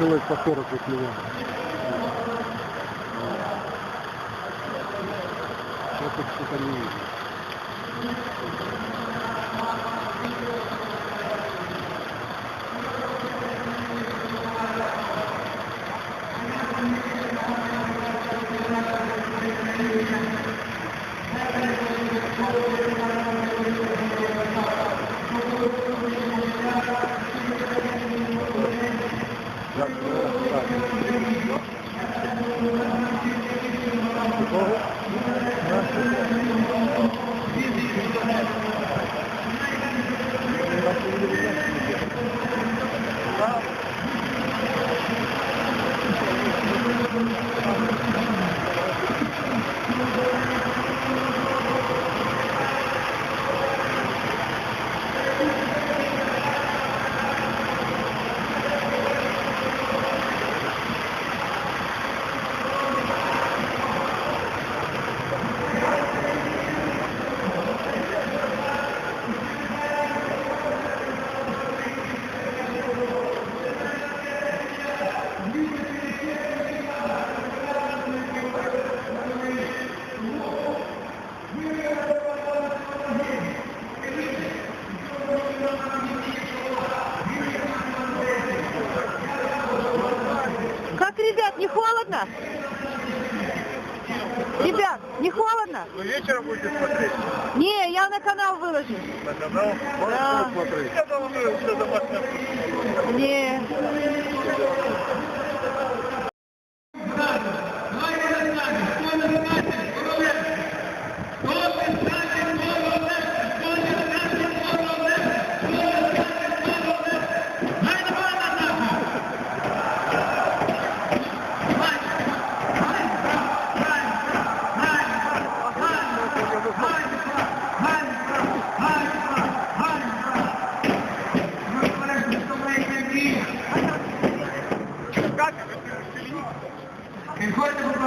человек по 40 миллионов. Сейчас их что-то не видно. Так, так. Как, холодно? Ребят, не холодно? Ну вечером будете смотреть Не, я на канал выложу. на канал? Можно Да. смотреть. Я думаю, все домашнее. Не.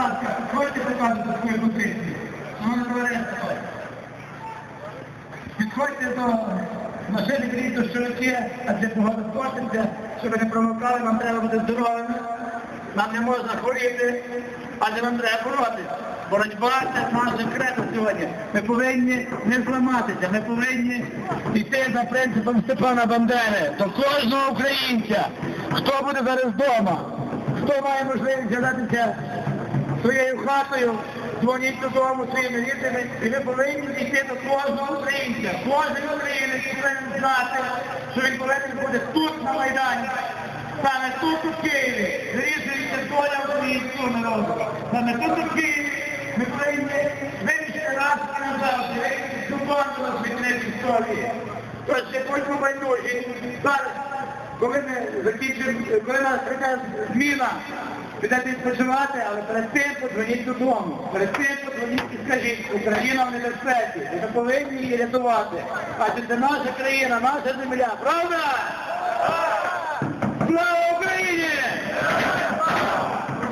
Ласка, підходьте, показуйте свою позицію. Шановне товариство, підходьте до машини, беріть є, а для погоди спортиться, щоб не промокали, вам треба бути здоровими, нам не можна хворіти, але вам треба боротися. Боротьба це наше кредо сьогодні. Ми повинні не зламатися, ми повинні йти за принципом Степана Бандери до кожного українця, хто буде зараз вдома, хто має можливість взятися своєю хатою, дзвоніть додому своїми рідними, і ви повинні йти до кожного українця. Кожен українець повинен знати, що він повинен бути тут, на Майдані. Саме тут у Києві вирішується доля українського народу. Саме тут у Києві ми повинні вирішити раз і назавжди, вирішити суборну звітниць історії. Тож ще будьмо байдужі. Зараз, коли ми закінчимо, коли нас прийде зміна, підете споживати, але перед цим подзвоніть додому. Перед цим подзвоніть і скажіть, Україна в небезпеці, ми повинні її рятувати. Адже це наша країна, наша земля. Правда? Слава Україні!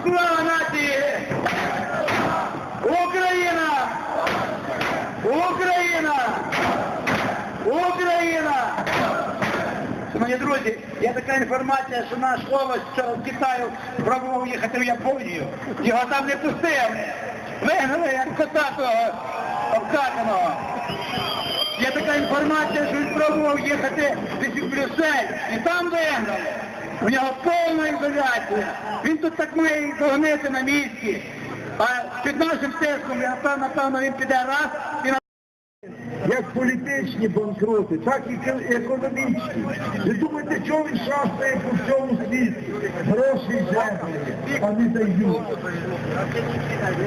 Слава нації! Україна! Україна! Україна! Шановні друзі, є така інформація, що наш овоч вчора з Китаю пробував їхати в Японію. Його там не пустили. Вигнали, як кота того обкатаного. Є така інформація, що він пробував їхати десь у Брюссель. І там вигнали. У нього повна ізоляція. Він тут так має догнити на місці. А під нашим тиском, я напевно, він піде раз як політичні банкроти, так і економічні. Ви думаєте, чого він шастає по всьому світі? Гроші землі, а не дають.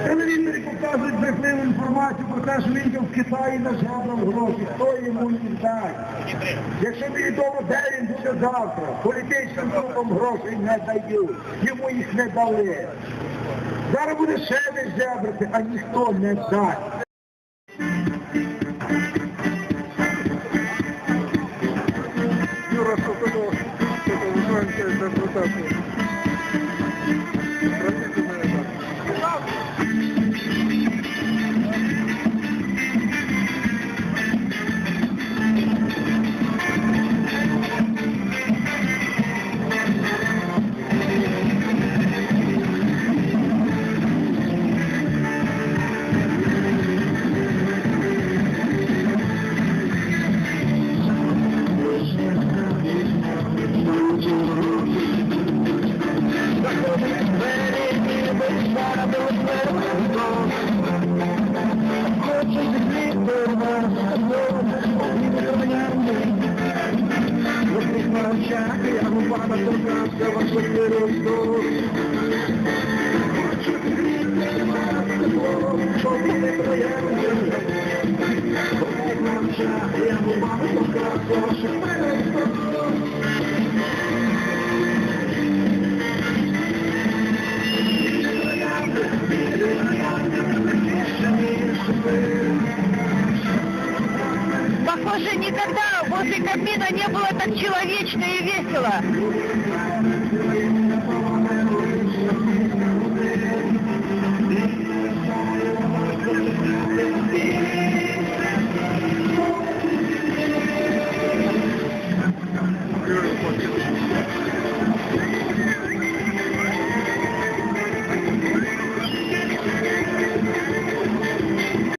Мені показує брехливу інформацію про те, що він в Китаї нажабрав гроші, хто йому їх дасть? Якщо невідомо, де він буде завтра, політичним групам грошей не дають, йому їх не дали. Зараз буде ще десь зебрати, а ніхто не дасть. Cubana Похоже, никогда แหละ